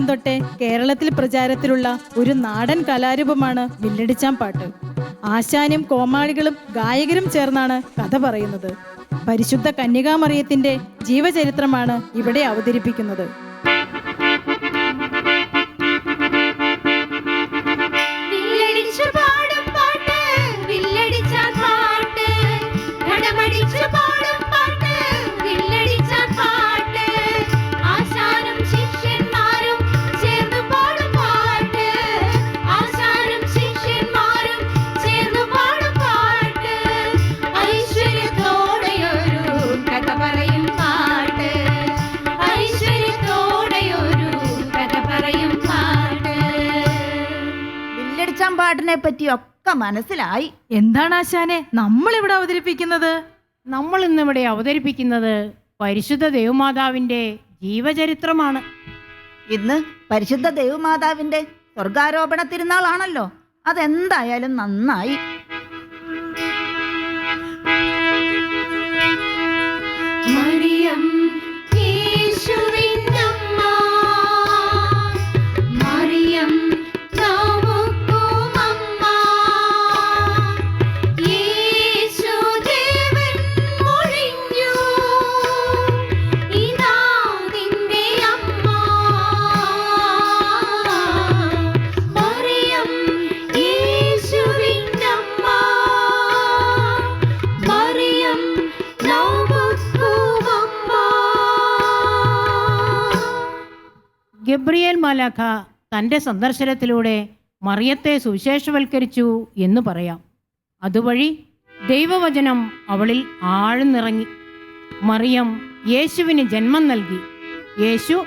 കാലം തൊട്ടേ കേരളത്തിൽ പ്രചാരത്തിലുള്ള ഒരു നാടൻ കലാരൂപമാണ് വില്ലടിച്ചാൻ പാട്ട്. ആശാനും കോമാളികളും ഗായകരും ചേർന്നാണ് കഥ പറയുന്നത്. പരിശുദ്ധ കന്യകാമറിയത്തിന്റെ ജീവചരിത്രമാണ് ഇവിടെ അവതരിപ്പിക്കുന്നത്. പാട്ടിനെ പറ്റിയൊക്കെ മനസ്സിലായി. എന്താണ് ആശാനെ? നമ്മൾ ഇവിടെ അവതരിപ്പിക്കുന്നത്? നമ്മൾ ഇന്നിവിടെ അവതരിപ്പിക്കുന്നത് പരിശുദ്ധ ദേവമാതാവിന്റെ ജീവചരിത്രമാണ്. ഇന്ന് പരിശുദ്ധ ദേവമാതാവിന്റെ സ്വർഗാരോപണ തിരുനാളാണല്ലോ. അതെന്തായാലും നന്നായി. ഗബ്രിയേൽ മാലാഖ തന്റെ സന്ദർശനത്തിലൂടെ മറിയത്തെ സുവിശേഷവൽക്കരിച്ചു എന്ന് പറയാം. അതുവഴി ദൈവവചനം അവളിൽ ആഴ്ന്നിറങ്ങി. മറിയം യേശുവിന് ജന്മം നൽകി. യേശു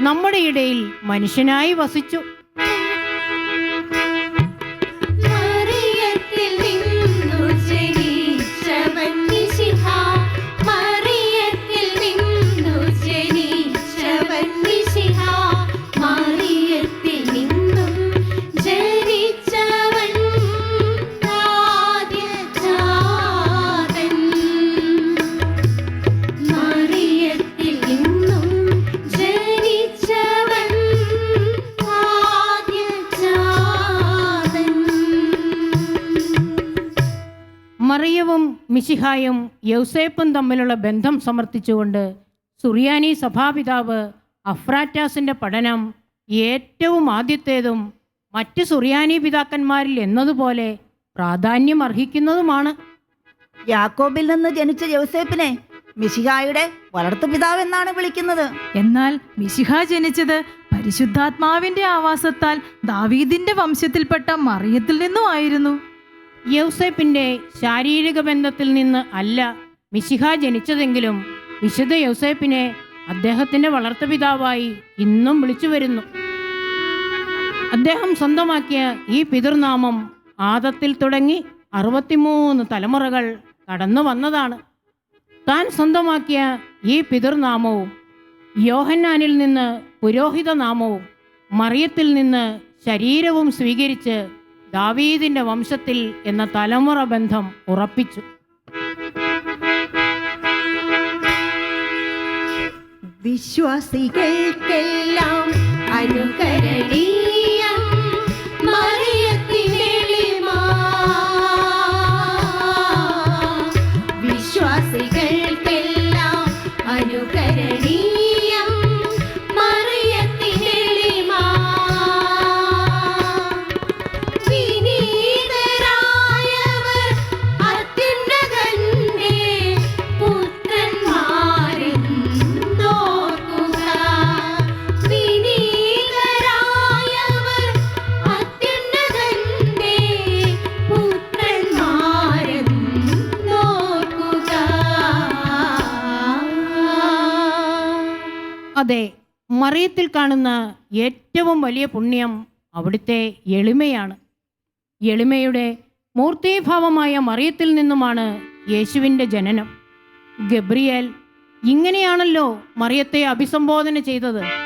നമ്മുടെ ഇടയിൽ മനുഷ്യനായി വസിച്ചു. മിശിഹായും യൗസേപ്പും തമ്മിലുള്ള ബന്ധം സമർത്ഥിച്ചുകൊണ്ട് സുറിയാനി സഭാപിതാവ് അഫ്രാറ്റാസിന്റെ പഠനം ഏറ്റവും ആദ്യത്തേതും മറ്റ് സുറിയാനി പിതാക്കന്മാരിൽ എന്നതുപോലെ പ്രാധാന്യം അർഹിക്കുന്നതുമാണ് യാക്കോബിൽ നിന്ന് ജനിച്ച യൗസേപ്പിനെ മിശിഹായുടെ വളർത്തു പിതാവ് എന്നാണ് വിളിക്കുന്നത്. എന്നാൽ മിശിഹ ജനിച്ചത് പരിശുദ്ധാത്മാവിന്റെ ആവാസത്താൽ ദാവീദിന്റെ വംശത്തിൽപ്പെട്ട മറിയത്തിൽ നിന്നും ആയിരുന്നു യൗസേപ്പിന്റെ ശാരീരിക ബന്ധത്തിൽ നിന്ന് അല്ല മിശിഹ ജനിച്ചതെങ്കിലും വിശുദ്ധ യൗസേപ്പിനെ അദ്ദേഹത്തിന്റെ വളർത്തുപിതാവായി ഇന്നും വിളിച്ചു വരുന്നു. അദ്ദേഹം സ്വന്തമാക്കിയ ഈ പിതൃനാമം ആദത്തിൽ തുടങ്ങി അറുപത്തിമൂന്ന് തലമുറകൾ കടന്നു വന്നതാണ്. താൻ സ്വന്തമാക്കിയ ഈ പിതൃനാമവും യോഹന്നാനിൽ നിന്ന് പുരോഹിത നാമവും മറിയത്തിൽ നിന്ന് ശരീരവും സ്വീകരിച്ച് ദാവീദിന്റെ വംശത്തിൽ എന്ന തലമുറ ബന്ധം ഉറപ്പിച്ചു. വിശ്വാസികൾക്കെല്ലാം അനുകരണീയം മറിയത്തിൽ കാണുന്ന ഏറ്റവും വലിയ പുണ്യം അവിടുത്തെ എളിമയാണ്. എളിമയുടെ മൂർത്തീഭാവമായ മറിയത്തിൽ നിന്നുമാണ് യേശുവിന്റെ ജനനം. ഗബ്രിയേൽ ഇങ്ങനെയാണല്ലോ മറിയത്തെ അഭിസംബോധന ചെയ്തത്.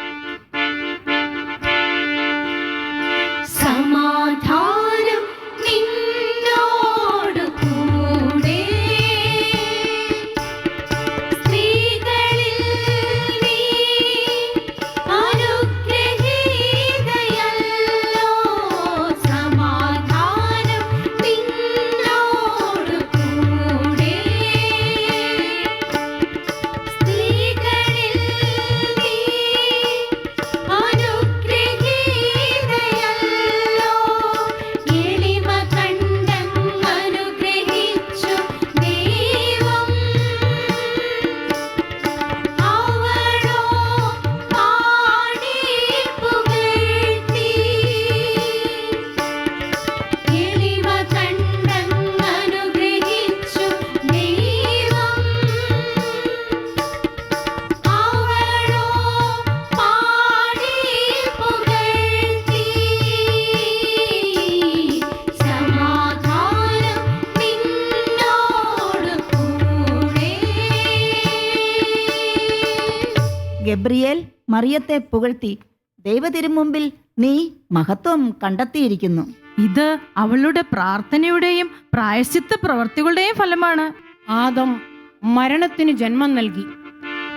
ഗബ്രിയേൽ മറിയത്തെ പുകഴ്ത്തി ദൈവതിരുമുമ്പിൽ നീ മഹത്വം കണ്ടെത്തിയിരിക്കുന്നു. ഇത് അവളുടെ പ്രാർത്ഥനയുടെയും പ്രായശ്ചിത്ത പ്രവർത്തികളുടെയും ഫലമാണ്. ആദം മരണത്തിന് ജന്മം നൽകി.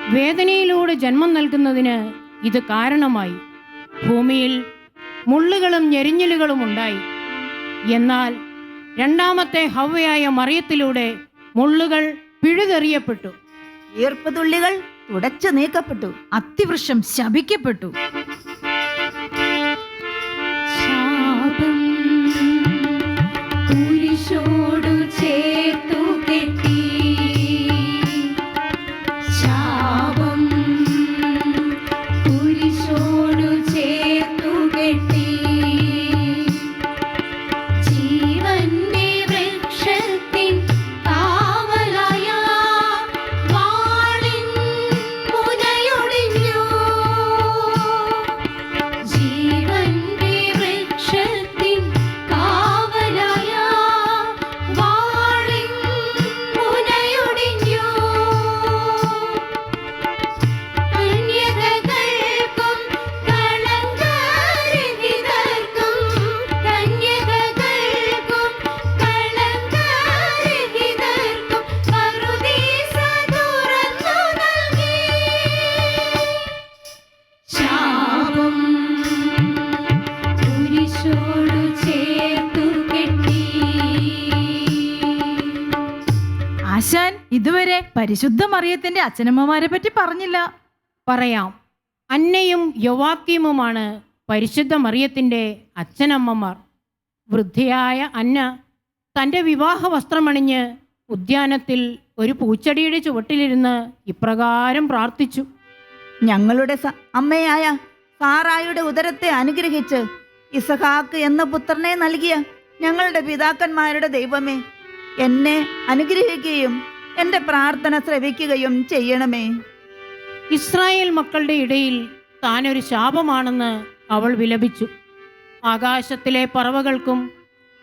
വേദനയിലൂടെ ജന്മം നൽകുന്നതിന് ഇത് കാരണമായി. ഭൂമിയിൽ മുള്ളുകളും ഞെരിഞ്ഞിലുകളും ഉണ്ടായി. എന്നാൽ രണ്ടാമത്തെ ഹവയായ മറിയത്തിലൂടെ മുള്ളുകൾ പിഴുതെറിയപ്പെട്ടു. ഈർപ്പുതുള്ളികൾ തുടച്ചു നീക്കപ്പെട്ടു. അത്തിവൃക്ഷം ശപിക്കപ്പെട്ടു. ഇതുവരെ പരിശുദ്ധ മറിയത്തിന്റെ അച്ഛനമ്മമാരെ പറ്റി പറഞ്ഞില്ല. പറയാം. അന്നയും യൊവാക്കീമുമാണ് പരിശുദ്ധ മറിയത്തിന്റെ അച്ഛനമ്മമാർ. വൃദ്ധയായ അന്ന തന്റെ വിവാഹ വസ്ത്രമണിഞ്ഞ് ഉദ്യാനത്തിൽ ഒരു പൂച്ചെടിയുടെ ചുവട്ടിലിരുന്ന് ഇപ്രകാരം പ്രാർത്ഥിച്ചു. ഞങ്ങളുടെ അമ്മയായ സാറായുടെ ഉദരത്തെ അനുഗ്രഹിച്ച് ഇസഹാക്ക് എന്ന പുത്രനെ നൽകിയ ഞങ്ങളുടെ പിതാക്കന്മാരുടെ ദൈവമേ എന്നെ അനുഗ്രഹിക്കുകയും എന്റെ പ്രാർത്ഥന ശ്രവിക്കുകയും ചെയ്യണമേ. ഇസ്രായേൽ മക്കളുടെ ഇടയിൽ താനൊരു ശാപമാണെന്ന് അവൾ വിലപിച്ചു. ആകാശത്തിലെ പറവകൾക്കും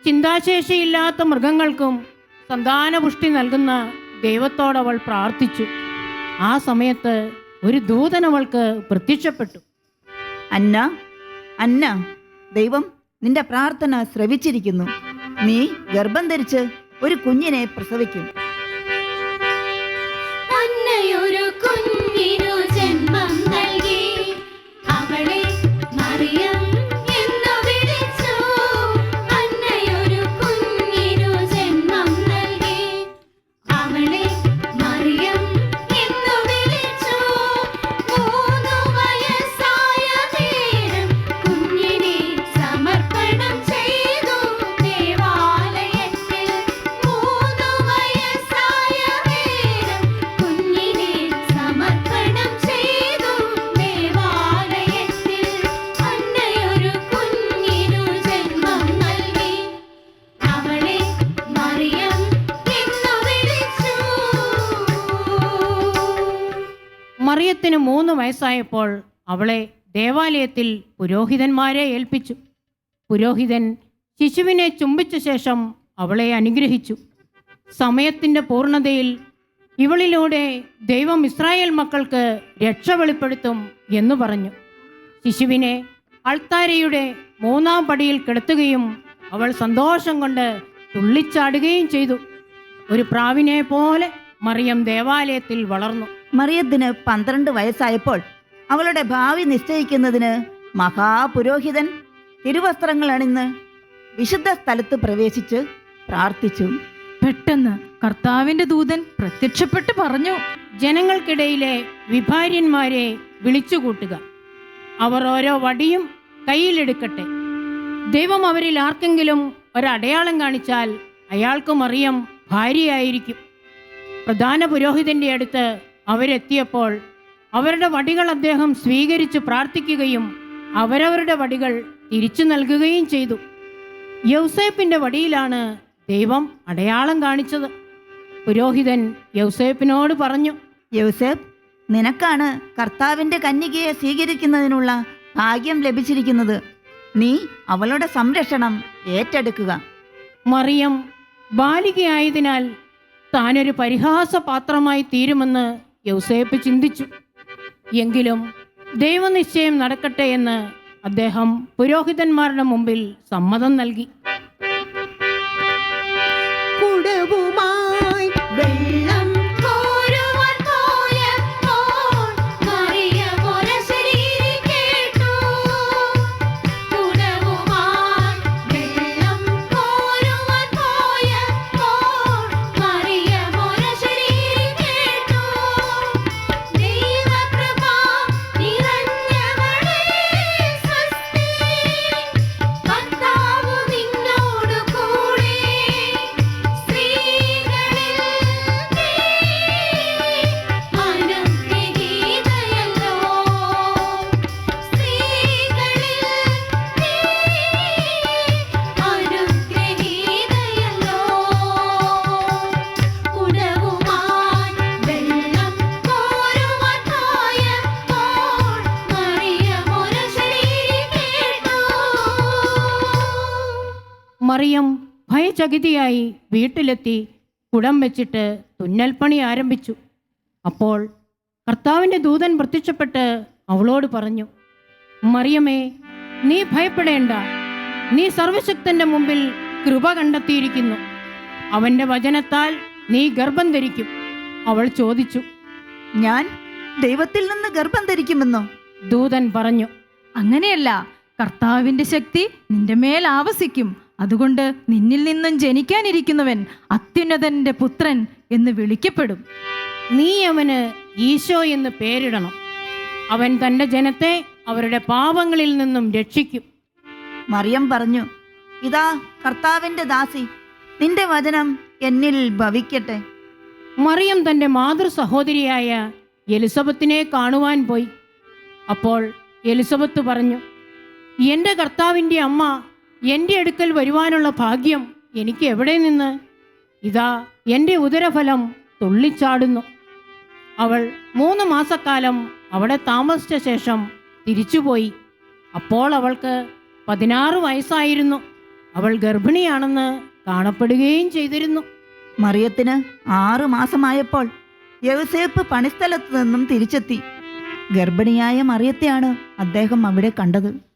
ചിന്താശേഷിയില്ലാത്ത മൃഗങ്ങൾക്കും സന്താനപുഷ്ടി നൽകുന്ന ദൈവത്തോടവൾ പ്രാർത്ഥിച്ചു. ആ സമയത്ത് ഒരു ദൂതൻ അവൾക്ക് പ്രത്യക്ഷപ്പെട്ടു. അന്ന അന്ന ദൈവം നിന്റെ പ്രാർത്ഥന ശ്രവിച്ചിരിക്കുന്നു. നീ ഗർഭം ധരിച്ച് ഒരു കുഞ്ഞിനെ പ്രസവിക്കും. മറിയത്തിന് മൂന്ന് വയസ്സായപ്പോൾ അവളെ ദേവാലയത്തിൽ പുരോഹിതന്മാരെ ഏൽപ്പിച്ചു. പുരോഹിതൻ ശിശുവിനെ ചുംബിച്ച ശേഷം അവളെ അനുഗ്രഹിച്ചു. സമയത്തിന്റെ പൂർണതയിൽ ഇവളിലൂടെ ദൈവം ഇസ്രായേൽ മക്കൾക്ക് രക്ഷ വെളിപ്പെടുത്തും എന്ന് പറഞ്ഞു. ശിശുവിനെ അൾത്താരയുടെ മൂന്നാം പടിയിൽ കിടത്തുകയും അവൾ സന്തോഷം കൊണ്ട് തുള്ളിച്ചാടുകയും ചെയ്തു. ഒരു പ്രാവിനെ പോലെ മറിയം ദേവാലയത്തിൽ വളർന്നു. മറിയത്തിന് പന്ത്രണ്ട് വയസ്സായപ്പോൾ അവളുടെ ഭാവി നിശ്ചയിക്കുന്നതിന് മഹാപുരോഹിതൻ തിരുവസ്ത്രങ്ങൾ അണിന്ന് വിശുദ്ധ സ്ഥലത്ത് പ്രവേശിച്ച് പ്രാർത്ഥിച്ചു. പെട്ടെന്ന് കർത്താവിന്റെ ദൂതൻ പ്രത്യക്ഷപ്പെട്ട് പറഞ്ഞു ജനങ്ങൾക്കിടയിലെ വിഭാര്യന്മാരെ വിളിച്ചുകൂട്ടുക. അവർ ഓരോ വടിയും കയ്യിലെടുക്കട്ടെ. ദൈവം അവരിൽ ആർക്കെങ്കിലും ഒരടയാളം കാണിച്ചാൽ അയാൾക്കും മറിയം ഭാര്യയായിരിക്കും. പ്രധാന പുരോഹിതന്റെ അടുത്ത് അവരെത്തിയപ്പോൾ അവരുടെ വടികൾ അദ്ദേഹം സ്വീകരിച്ച് പ്രാർത്ഥിക്കുകയും അവരവരുടെ വടികൾ തിരിച്ചു നൽകുകയും ചെയ്തു. യൗസേപ്പിന്റെ വടിയിലാണ് ദൈവം അടയാളം കാണിച്ചത്. പുരോഹിതൻ യൗസേപ്പിനോട് പറഞ്ഞു യൗസേപ്പ് നിനക്കാണ് കർത്താവിന്റെ കന്യകയെ സ്വീകരിക്കുന്നതിനുള്ള ഭാഗ്യം ലഭിച്ചിരിക്കുന്നത്. നീ അവളുടെ സംരക്ഷണം ഏറ്റെടുക്കുക. മറിയം ബാലികയായതിനാൽ താനൊരു പരിഹാസപാത്രമായി തീരുമെന്ന് യൗസേപ്പ് ചിന്തിച്ചു. എങ്കിലും ദൈവനിശ്ചയം നടക്കട്ടെ എന്ന് അദ്ദേഹം പുരോഹിതന്മാരുടെ മുമ്പിൽ സമ്മതം നൽകി. മറിയം ഭയചകിതിയായി വീട്ടിലെത്തി കുടം വെച്ചിട്ട് തുന്നൽപ്പണി ആരംഭിച്ചു. അപ്പോൾ കർത്താവിന്റെ ദൂതൻ പ്രത്യക്ഷപ്പെട്ട് അവളോട് പറഞ്ഞു മറിയമേ നീ ഭയപ്പെടേണ്ട. നീ സർവശക്തന്റെ മുമ്പിൽ കൃപ കണ്ടെത്തിയിരിക്കുന്നു. അവന്റെ വചനത്താൽ നീ ഗർഭം ധരിക്കും. അവൾ ചോദിച്ചു ഞാൻ ദൈവത്തിൽ നിന്ന് ഗർഭം ധരിക്കുമെന്നോ? ദൂതൻ പറഞ്ഞു അങ്ങനെയല്ല. കർത്താവിന്റെ ശക്തി നിന്റെ മേൽ ആവസിക്കും. അതുകൊണ്ട് നിന്നിൽ നിന്നും ജനിക്കാനിരിക്കുന്നവൻ അത്യുന്നതന്റെ പുത്രൻ എന്ന് വിളിക്കപ്പെടും. നീ അവന് ഈശോ എന്ന് പേരിടണം. അവൻ തന്റെ ജനത്തെ അവരുടെ പാപങ്ങളിൽ നിന്നും രക്ഷിക്കും. മറിയം പറഞ്ഞു ഇതാ കർത്താവിന്റെ ദാസി നിന്റെ വചനം എന്നിൽ ഭവിക്കട്ടെ. മറിയം തന്റെ മാതൃ സഹോദരിയായ എലിസബത്തിനെ കാണുവാൻ പോയി. അപ്പോൾ എലിസബത്ത് പറഞ്ഞു എന്റെ കർത്താവിന്റെ അമ്മ എന്റെ അടുക്കൽ വരുവാനുള്ള ഭാഗ്യം എനിക്ക് എവിടെ നിന്ന്? ഇതാ എന്റെ ഉദരഫലം തുള്ളിച്ചാടുന്നു. അവൾ മൂന്ന് മാസക്കാലം അവിടെ താമസിച്ച ശേഷം തിരിച്ചുപോയി. അപ്പോൾ അവൾക്ക് പതിനാറ് വയസ്സായിരുന്നു. അവൾ ഗർഭിണിയാണെന്ന് കാണപ്പെടുകയും ചെയ്തിരുന്നു. മറിയത്തിന് ആറു മാസമായപ്പോൾ യൗസേപ്പ് പണിസ്ഥലത്ത് നിന്നും തിരിച്ചെത്തി. ഗർഭിണിയായ മറിയത്തെയാണ് അദ്ദേഹം അവിടെ കണ്ടത്.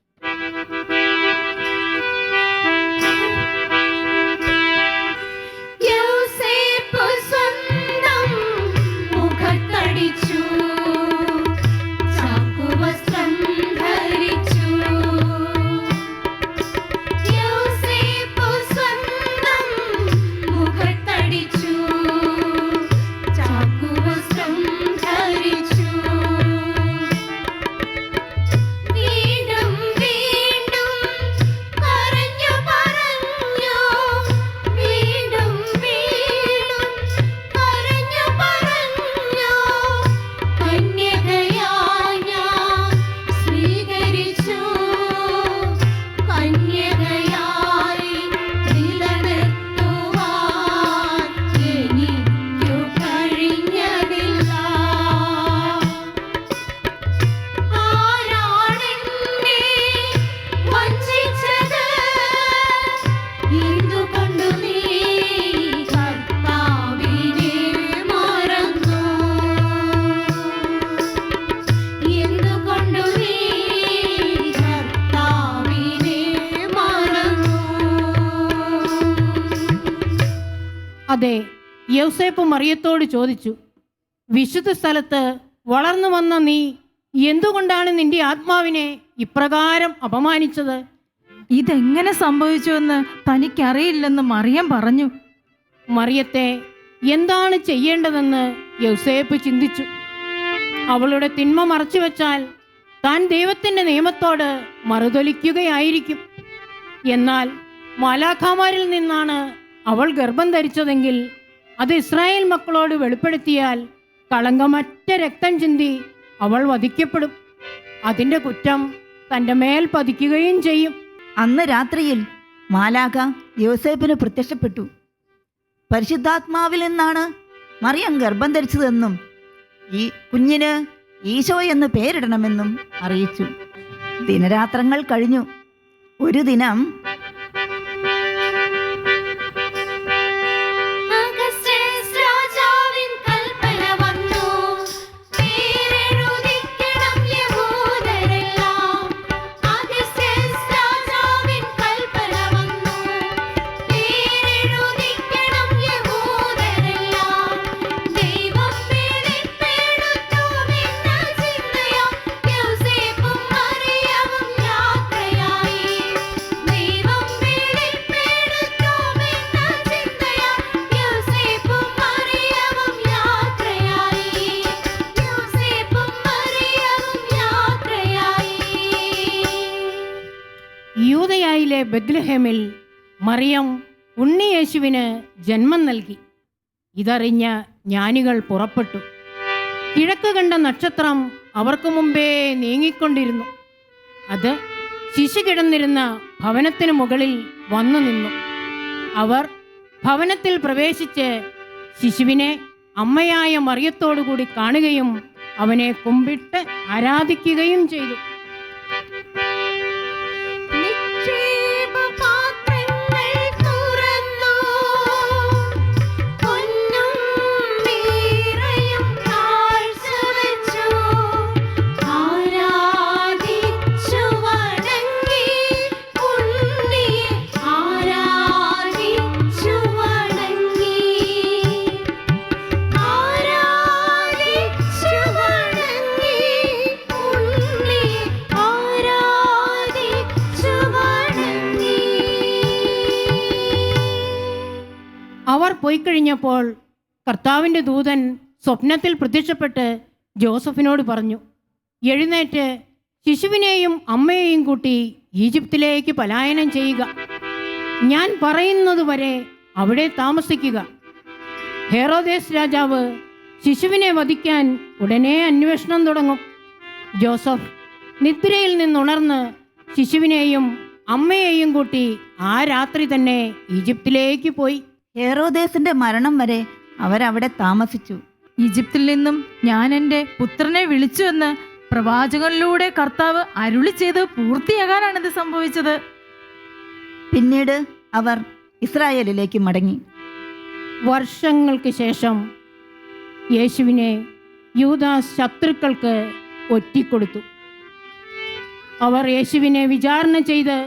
അതെ യൗസേപ്പ് മറിയത്തോട് ചോദിച്ചു വിശുദ്ധ സ്ഥലത്ത് വളർന്നു വന്ന നീ എന്തുകൊണ്ടാണ് നിന്റെ ആത്മാവിനെ ഇപ്രകാരം അപമാനിച്ചത്? ഇതെങ്ങനെ സംഭവിച്ചുവെന്ന് തനിക്കറിയില്ലെന്ന് മറിയം പറഞ്ഞു. മറിയത്തെ എന്താണ് ചെയ്യേണ്ടതെന്ന് യൗസേപ്പ് ചിന്തിച്ചു. അവളുടെ തിന്മ മറച്ചു വെച്ചാൽ താൻ ദൈവത്തിന്റെ നിയമത്തോട് മറുതൊലിക്കുകയായിരിക്കും. എന്നാൽ മാലാഖാമാരിൽ നിന്നാണ് അവൾ ഗർഭം ധരിച്ചതെങ്കിൽ അത് ഇസ്രായേൽ മക്കളോട് വെളിപ്പെടുത്തിയാൽ കളങ്കമറ്റ രക്തം ചിന്തി അവൾ വധിക്കപ്പെടും. അതിന്റെ കുറ്റം തന്റെ മേൽ പതിക്കുകയും ചെയ്യും. അന്ന് രാത്രിയിൽ മാലാക യോസേപ്പിന് പ്രത്യക്ഷപ്പെട്ടു. പരിശുദ്ധാത്മാവിൽ നിന്നാണ് മറിയം ഗർഭം ധരിച്ചതെന്നും ഈ കുഞ്ഞിന് ഈശോ എന്ന് പേരിടണമെന്നും അറിയിച്ചു. ദിനരാത്രങ്ങൾ കഴിഞ്ഞു. ഒരു ദിനം യൂതായിലെ ബദ്ലഹേമിൽ മറിയം ഉണ്ണിയേശുവിന് ജന്മം നൽകി. ഇതറിഞ്ഞ ജ്ഞാനികൾ പുറപ്പെട്ടു. കിഴക്ക് കണ്ട നക്ഷത്രം അവർക്ക് മുമ്പേ നീങ്ങിക്കൊണ്ടിരുന്നു. അത് ശിശു കിടന്നിരുന്ന ഭവനത്തിന് മുകളിൽ വന്നു നിന്നു. അവർ ഭവനത്തിൽ പ്രവേശിച്ച് ശിശുവിനെ അമ്മയായ മറിയത്തോടുകൂടി കാണുകയും അവനെ കുമ്പിട്ട് ആരാധിക്കുകയും ചെയ്തു. കഴിഞ്ഞപ്പോൾ കർത്താവിന്റെ ദൂതൻ സ്വപ്നത്തിൽ പ്രത്യക്ഷപ്പെട്ട് ജോസഫിനോട് പറഞ്ഞു എഴുന്നേറ്റ് ശിശുവിനെയും അമ്മയെയും കൂട്ടി ഈജിപ്തിലേക്ക് പലായനം ചെയ്യുക. ഞാൻ പറയുന്നത് വരെ അവിടെ താമസിക്കുക. ഹെറോദേസ് രാജാവ് ശിശുവിനെ വധിക്കാൻ ഉടനെ അന്വേഷണം തുടങ്ങും. ജോസഫ് നിദ്രയിൽ നിന്നുണർന്ന് ശിശുവിനെയും അമ്മയെയും കൂട്ടി ആ രാത്രി തന്നെ ഈജിപ്തിലേക്ക് പോയി. ഹേറോദേസിന്റെ മരണം വരെ അവരവിടെ താമസിച്ചു. ഈജിപ്തിൽ നിന്നും ഞാൻ എന്റെ പുത്രനെ വിളിച്ചു എന്ന് പ്രവാചകനിലൂടെ കർത്താവ് അരുളി ചെയ്ത് പൂർത്തിയാകാനാണ് ഇത് സംഭവിച്ചത്. പിന്നീട് അവർ ഇസ്രായേലിലേക്ക് മടങ്ങി. വർഷങ്ങൾക്ക് ശേഷം യേശുവിനെ യൂത ശത്രുക്കൾക്ക് ഒറ്റിക്കൊടുത്തു. അവർ യേശുവിനെ വിചാരണ ചെയ്ത്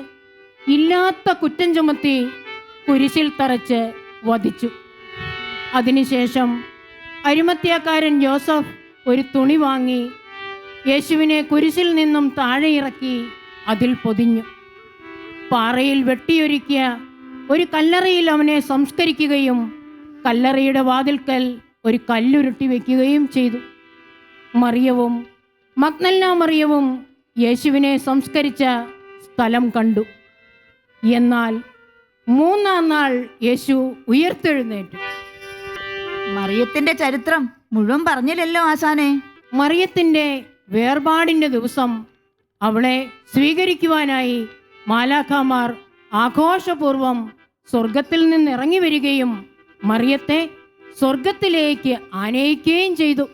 ഇല്ലാത്ത കുറ്റം ചുമത്തി കുരിശിൽ തറച്ച് വധിച്ചു. അതിനുശേഷം അരിമത്യക്കാരൻ ജോസഫ് ഒരു തുണി വാങ്ങി യേശുവിനെ കുരിശിൽ നിന്നും താഴെ ഇറക്കി അതിൽ പൊതിഞ്ഞു. പാറയിൽ വെട്ടിയൊരുക്കിയ ഒരു കല്ലറയിൽ അവനെ സംസ്കരിക്കുകയും കല്ലറയുടെ വാതിൽക്കൽ ഒരു കല്ലുരുട്ടി വയ്ക്കുകയും ചെയ്തു. മറിയവും മഗ്നല്ല മറിയവും യേശുവിനെ സംസ്കരിച്ച സ്ഥലം കണ്ടു. എന്നാൽ മൂന്നാം നാൾ യേശു ഉയർത്തെഴുന്നേറ്റു. മറിയത്തിന്റെ ചരിത്രം മുഴുവൻ പറഞ്ഞില്ലല്ലോ ആശാനെ. മറിയത്തിന്റെ വേർപാടിന്റെ ദിവസം അവളെ സ്വീകരിക്കുവാനായി മാലാഖാമാർ ആഘോഷപൂർവം സ്വർഗത്തിൽ നിന്ന് ഇറങ്ങി വരികയും മറിയത്തെ സ്വർഗത്തിലേക്ക് ആനയിക്കുകയും ചെയ്തു.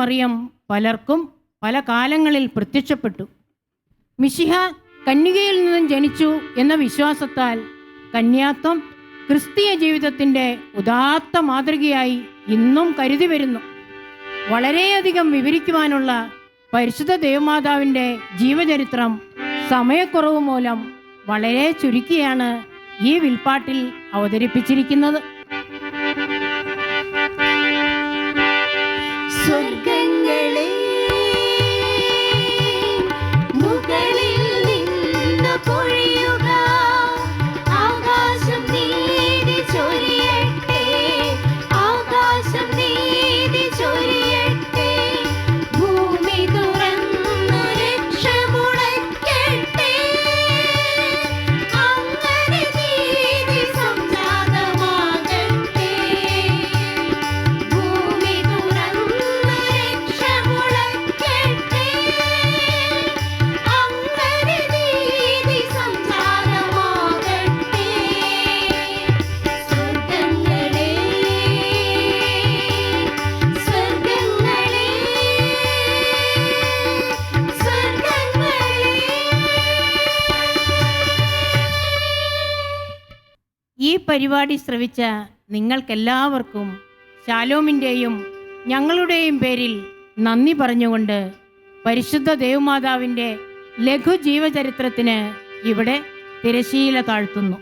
മറിയം പലർക്കും പല കാലങ്ങളിൽ പ്രത്യക്ഷപ്പെട്ടു. മിശിഹ കന്യകയിൽ നിന്നും ജനിച്ചു എന്ന വിശ്വാസത്താൽ കന്യാത്വം ക്രിസ്തീയ ജീവിതത്തിന്റെ ഉദാത്ത മാതൃകയായി ഇന്നും കരുതി വരുന്നു. വളരെയധികം വിവരിക്കുവാനുള്ള പരിശുദ്ധ ദേവമാതാവിന്റെ ജീവചരിത്രം സമയക്കുറവ് മൂലം വളരെ ചുരുക്കിയാണ് ഈ വിൽപ്പാട്ടിൽ അവതരിപ്പിച്ചിരിക്കുന്നത്. പരിപാടി ശ്രവിച്ച നിങ്ങൾക്കെല്ലാവർക്കും ശാലോമിന്റെയും ഞങ്ങളുടെയും പേരിൽ നന്ദി പറഞ്ഞുകൊണ്ട് പരിശുദ്ധ ദേവമാതാവിന്റെ ലഘു ജീവചരിത്രത്തിന് ഇവിടെ തിരശീല താഴ്ത്തുന്നു.